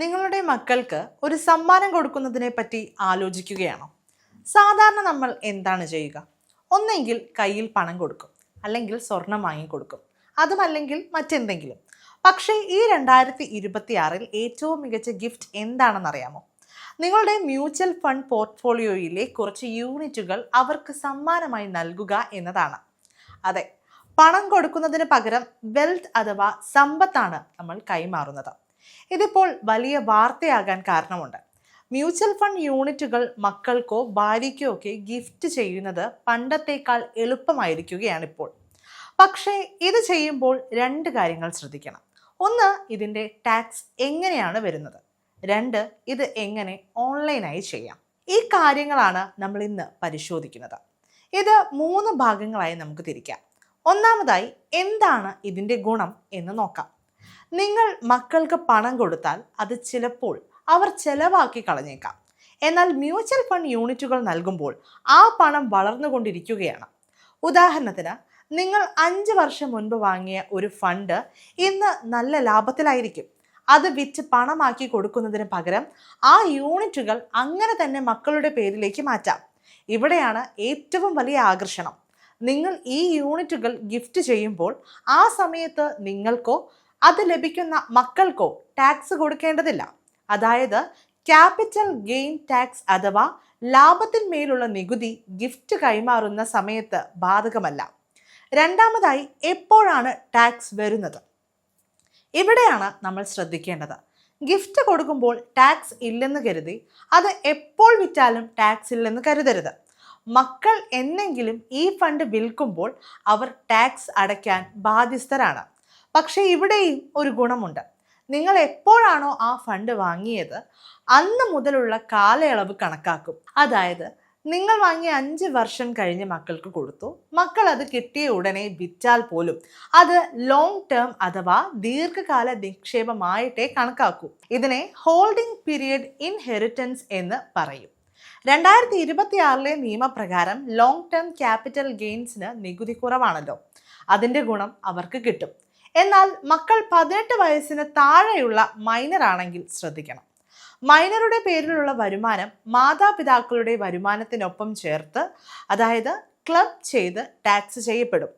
നിങ്ങളുടെ മക്കൾക്ക് ഒരു സമ്മാനം കൊടുക്കുന്നതിനെ പറ്റി ആലോചിക്കുകയാണോ? സാധാരണ നമ്മൾ എന്താണ് ചെയ്യുക? ഒന്നെങ്കിൽ കയ്യിൽ പണം കൊടുക്കും അല്ലെങ്കിൽ സ്വർണം വാങ്ങിക്കൊടുക്കും അതുമല്ലെങ്കിൽ മറ്റെന്തെങ്കിലും. പക്ഷേ ഈ രണ്ടായിരത്തി ഇരുപത്തിയാറിൽ ഏറ്റവും മികച്ച ഗിഫ്റ്റ് എന്താണെന്നറിയാമോ നിങ്ങളുടെ മ്യൂച്വൽ ഫണ്ട് പോർട്ട്ഫോളിയോയിലെ കുറച്ച് യൂണിറ്റുകൾ അവർക്ക് സമ്മാനമായി നൽകുക എന്നതാണ്. അതെ പണം കൊടുക്കുന്നതിന് പകരം വെൽത്ത് അഥവാ സമ്പത്താണ് നമ്മൾ കൈമാറുന്നത്. ഇതിപ്പോൾ വലിയ വാർത്തയാകാൻ കാരണമുണ്ട്. മ്യൂച്വൽ ഫണ്ട് യൂണിറ്റുകൾ മക്കൾക്കോ ഭാര്യയ്ക്കോ ഒക്കെ ഗിഫ്റ്റ് ചെയ്യുന്നത് പണ്ടത്തേക്കാൾ എളുപ്പമായിരിക്കുകയാണ് ഇപ്പോൾ പക്ഷേ ഇത് ചെയ്യുമ്പോൾ രണ്ട് കാര്യങ്ങൾ ശ്രദ്ധിക്കണം. ഒന്ന് ഇതിന്റെ ടാക്സ് എങ്ങനെയാണ് വരുന്നത്? രണ്ട് ഇത് എങ്ങനെ ഓൺലൈനായി ചെയ്യാം? ഈ കാര്യങ്ങളാണ് നമ്മൾ ഇന്ന് പരിശോധിക്കുന്നത്. ഇത് മൂന്ന് ഭാഗങ്ങളായി നമുക്ക് തിരിക്കാം. ഒന്നാമതായി എന്താണ് ഇതിന്റെ ഗുണം എന്ന് നോക്കാം. നിങ്ങൾ മക്കൾക്ക് പണം കൊടുത്താൽ അത് ചിലപ്പോൾ അവർ ചെലവാക്കി കളഞ്ഞേക്കാം. എന്നാൽ മ്യൂച്വൽ ഫണ്ട് യൂണിറ്റുകൾ നൽകുമ്പോൾ ആ പണം വളർന്നുകൊണ്ടിരിക്കുകയാണ്. ഉദാഹരണത്തിന് നിങ്ങൾ അഞ്ച് വർഷം മുൻപ് വാങ്ങിയ ഒരു ഫണ്ട് ഇന്ന് നല്ല ലാഭത്തിലായിരിക്കും. അത് വിറ്റ് പണമാക്കി കൊടുക്കുന്നതിന് പകരം ആ യൂണിറ്റുകൾ അങ്ങനെ തന്നെ മക്കളുടെ പേരിലേക്ക് മാറ്റാം. ഇവിടെയാണ് ഏറ്റവും വലിയ ആകർഷണം. നിങ്ങൾ ഈ യൂണിറ്റുകൾ ഗിഫ്റ്റ് ചെയ്യുമ്പോൾ ആ സമയത്ത് നിങ്ങൾക്കോ അത് ലഭിക്കുന്ന മക്കൾക്കോ ടാക്സ് കൊടുക്കേണ്ടതില്ല. അതായത് ക്യാപിറ്റൽ ഗെയിൻ ടാക്സ് അഥവാ ലാഭത്തിന്മേലുള്ള നികുതി ഗിഫ്റ്റ് കൈമാറുന്ന സമയത്ത് ബാധകമല്ല. രണ്ടാമതായി എപ്പോഴാണ് ടാക്സ് വരുന്നത്? ഇവിടെയാണ് നമ്മൾ ശ്രദ്ധിക്കേണ്ടത്. ഗിഫ്റ്റ് കൊടുക്കുമ്പോൾ ടാക്സ് ഇല്ലെന്ന് കരുതി അത് എപ്പോൾ വിറ്റാലും ടാക്സ് ഇല്ലെന്ന് കരുതരുത്. മക്കൾ എന്നെങ്കിലും ഈ ഫണ്ട് വിൽക്കുമ്പോൾ അവർ ടാക്സ് അടയ്ക്കാൻ ബാധ്യസ്ഥരാണ്. പക്ഷേ ഇവിടെയും ഒരു ഗുണമുണ്ട്. നിങ്ങൾ എപ്പോഴാണോ ആ ഫണ്ട് വാങ്ങിയത് അന്ന് മുതലുള്ള കാലയളവ് കണക്കാക്കും. അതായത് നിങ്ങൾ വാങ്ങിയ അഞ്ച് വർഷം കഴിഞ്ഞ് മക്കൾക്ക് കൊടുത്തു. മക്കൾ അത് കിട്ടിയ ഉടനെ വിറ്റാൽ പോലും അത് ലോങ് ടേം അഥവാ ദീർഘകാല നിക്ഷേപമായിട്ടേ കണക്കാക്കൂ. ഇതിനെ ഹോൾഡിംഗ് പീരിയഡ് ഇൻഹെറിറ്റൻസ് എന്ന് പറയും. രണ്ടായിരത്തി ഇരുപത്തി ആറിലെ നിയമപ്രകാരം ലോങ് ടേം ക്യാപിറ്റൽ ഗെയിൻസിന് നികുതി കുറവാണല്ലോ. അതിന്റെ ഗുണം അവർക്ക് കിട്ടും. എന്നാൽ മക്കൾ പതിനെട്ട് വയസ്സിന് താഴെയുള്ള മൈനർ ആണെങ്കിൽ ശ്രദ്ധിക്കണം. മൈനറുടെ പേരിലുള്ള വരുമാനം മാതാപിതാക്കളുടെ വരുമാനത്തിനൊപ്പം ചേർത്ത് അതായത് ക്ലബ് ചെയ്ത് ടാക്സ് ചെയ്യപ്പെടും.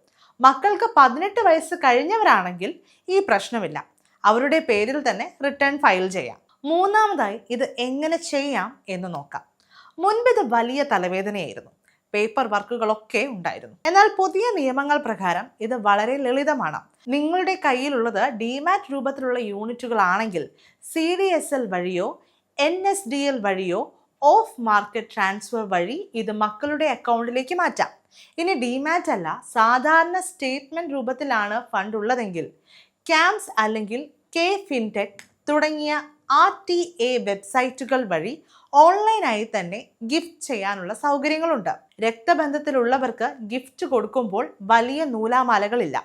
മക്കൾക്ക് പതിനെട്ട് വയസ്സ് കഴിഞ്ഞവരാണെങ്കിൽ ഈ പ്രശ്നമില്ല. അവരുടെ പേരിൽ തന്നെ റിട്ടേൺ ഫയൽ ചെയ്യാം. മൂന്നാമതായി ഇത് എങ്ങനെ ചെയ്യാം എന്ന് നോക്കാം. മുൻപ് ഇത് വലിയ തലവേദനയായിരുന്നു. പേപ്പർ വർക്കുകളൊക്കെ ഉണ്ടായിരുന്നു. എന്നാൽ പുതിയ നിയമങ്ങൾ പ്രകാരം ഇത് വളരെ ലളിതമാണ്. നിങ്ങളുടെ കയ്യിലുള്ളത് ഡിമാറ്റ് രൂപത്തിലുള്ള യൂണിറ്റുകളാണെങ്കിൽ സി ഡി എസ് എൽ വഴിയോ എൻ എസ് ഡി എൽ വഴിയോ ഓഫ് മാർക്കറ്റ് ട്രാൻസ്ഫർ വഴി ഇത് മക്കളുടെ അക്കൗണ്ടിലേക്ക് മാറ്റാം. ഇനി ഡിമാറ്റ് അല്ല സാധാരണ സ്റ്റേറ്റ്മെന്റ് രൂപത്തിലാണ് ഫണ്ട് ഉള്ളതെങ്കിൽ ക്യാംസ് അല്ലെങ്കിൽ കെ ഫിൻടെക് തുടങ്ങിയ ആർ ടി എ വെബ്സൈറ്റുകൾ വഴി ഓൺലൈനായി തന്നെ ഗിഫ്റ്റ് ചെയ്യാനുള്ള സൗകര്യങ്ങളുണ്ട്. രക്തബന്ധത്തിലുള്ളവർക്ക് ഗിഫ്റ്റ് കൊടുക്കുമ്പോൾ വലിയ നൂലാമാലകളില്ല.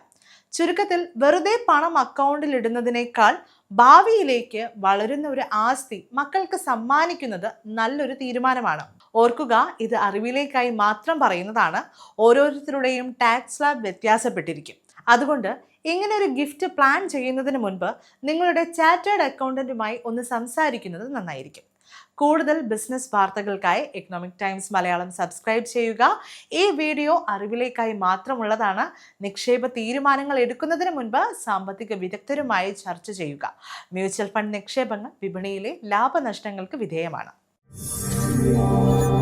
ചുരുക്കത്തിൽ വെറുതെ പണം അക്കൗണ്ടിൽ ഇടുന്നതിനേക്കാൾ ഭാവിയിലേക്ക് വളരുന്ന ഒരു ആസ്തി മക്കൾക്ക് സമ്മാനിക്കുന്നത് നല്ലൊരു തീരുമാനമാണ്. ഓർക്കുക ഇത് അറിവിലേക്കായി മാത്രം പറയുന്നതാണ്. ഓരോരുത്തരുടെയും ടാക്സ് ലാബ് വ്യത്യാസപ്പെട്ടിരിക്കും. അതുകൊണ്ട് ഇങ്ങനെ ഒരു ഗിഫ്റ്റ് പ്ലാൻ ചെയ്യുന്നതിന് മുൻപ് നിങ്ങളുടെ ചാറ്റേഡ് അക്കൗണ്ടന്റുമായി ഒന്ന് സംസാരിക്കുന്നത് നന്നായിരിക്കും. കൂടുതൽ ബിസിനസ് വാർത്തകൾക്കായി എക്കണോമിക് ടൈംസ് മലയാളം സബ്സ്ക്രൈബ് ചെയ്യുക. ഈ വീഡിയോ അറിവിലേക്കായി മാത്രമുള്ളതാണ് നിക്ഷേപ തീരുമാനങ്ങൾ എടുക്കുന്നതിന് മുൻപ് സാമ്പത്തിക വിദഗ്ധരുമായി ചർച്ച ചെയ്യുക. മ്യൂച്വൽ ഫണ്ട് നിക്ഷേപങ്ങൾ വിപണിയിലെ ലാഭനഷ്ടങ്ങൾക്ക് വിധേയമാണ്. Música